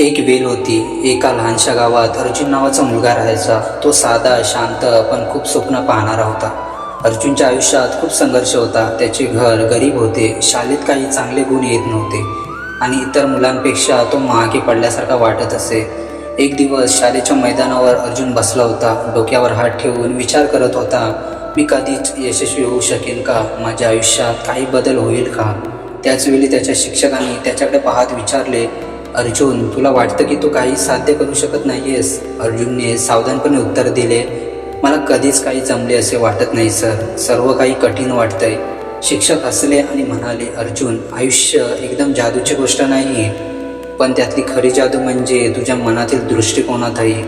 एक वेल होती. एका लहानशा गावात अर्जुन नावाचा मुलगा राहायचा. तो साधा शांत पण खूप स्वप्न पाहणारा होता. अर्जुनच्या आयुष्यात खूप संघर्ष होता. त्याचे घर गरीब होते. शाळेत काही चांगले गुण येत नव्हते. आणि इतर मुलांपेक्षा तो मागे पडल्यासारखा वाटत असे. एक दिवस शाळेच्या मैदानावर अर्जुन बसला होता. डोक्यावर हात ठेवून विचार करत होता मी कधीच यशस्वी होऊ शकेन का? माझ्या आयुष्यात काही बदल होईल का? त्याचवेळी त्याच्या शिक्षकांनी त्याच्याकडे पाहत विचारले अर्जुन तुला वाटतं की तू काही साध्य करू शकत नाहीयेस? अर्जुनने सावधानपणे उत्तर दिले मला कधीच काही जमले असे वाटत नाही सर. सर्व काही कठीण वाटतंय. शिक्षक हसले आणि म्हणाले अर्जुन आयुष्य एकदम जादूची गोष्ट नाही पण त्यातली खरी जादू म्हणजे तुझ्या मनातील दृष्टिकोनात आहे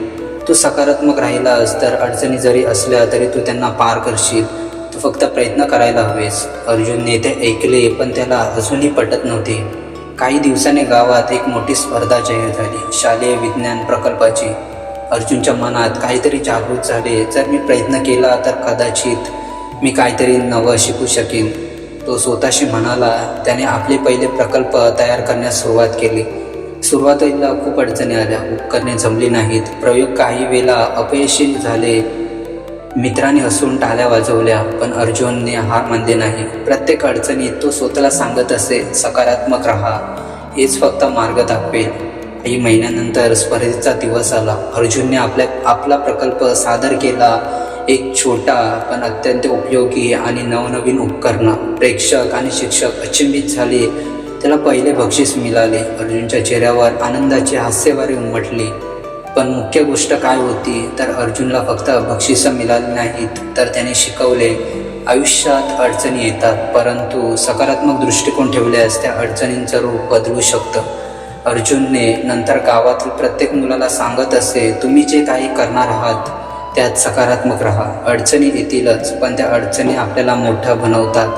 तू सकारात्मक राहिलास तर अडचणी जरी असल्या तरी तू त्यांना पार करशील. तू फक्त प्रयत्न करायला हवेस. अर्जुनने ते ऐकले पण त्याला अजूनही पटत नव्हते. काही दिवसांनी गावात एक मोठी स्पर्धा जाहीर झाली. शालेय विज्ञान प्रकल्पाची. अर्जुनच्या मनात काहीतरी जागृत झाले. जर मी प्रयत्न केला तर कदाचित मी काहीतरी नवं शिकू शकेन. तो स्वतःशी म्हणाला त्याने आपले पहिले प्रकल्प तयार करण्यास सुरुवात केली. सुरुवातीला खूप अडचणी आल्या. उपकरणे जमली नाहीत. प्रयोग काही वेळा अपयशी झाले. मित्रांनी हसून टाल्या वाजवल्या पण अर्जुनने हार मानले नाही. प्रत्येक अडचणीत तो स्वतःला सांगत असे सकारात्मक राहा. हेच फक्त मार्ग दाखवेल. काही महिन्यानंतर स्पर्धेचा दिवस आला. अर्जुनने आपल्या आपला प्रकल्प सादर केला. एक छोटा पण अत्यंत उपयोगी आणि नवनवीन उपकरणं. प्रेक्षक आणि शिक्षक अचंबित झाले. त्याला पहिले बक्षीस मिळाले. अर्जुनच्या चेहऱ्यावर आनंदाची हास्यवारी उमटली. पण मुख्य गोष्ट काय होती तर अर्जुनला फक्त बक्षिसं मिळाली नाहीत तर त्याने शिकवले आयुष्यात अडचणी येतात परंतु सकारात्मक दृष्टिकोन ठेवल्यास त्या अडचणींचं रूप बदलू शकतं. अर्जुनने नंतर गावातील प्रत्येक मुलाला सांगत असे तुम्ही जे काही करणार आहात त्यात सकारात्मक राहा. अडचणी येतीलच पण त्या अडचणी आपल्याला मोठं बनवतात.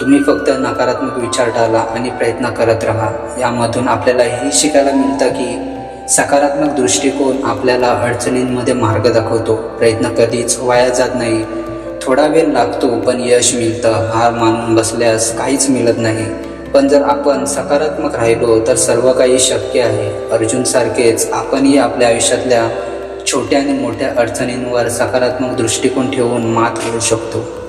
तुम्ही फक्त नकारात्मक विचार टाळा आणि प्रयत्न करत राहा. यामधून आपल्याला हे शिकायला मिळतं की सकारात्मक दृष्टिकोन आपल्याला अडचणींमध्ये मार्ग दाखवतो. प्रयत्न कधीच वाया जात नाही. थोडा वेळ लागतो पण यश मिळतं. हार मानून बसल्यास काहीच मिळत नाही. पण जर आपण सकारात्मक राहिलो तर सर्व काही शक्य आहे. अर्जुनसारखेच आपणही आपल्या आयुष्यातल्या छोट्या आणि मोठ्या अडचणींवर सकारात्मक दृष्टिकोन ठेवून मात करू शकतो.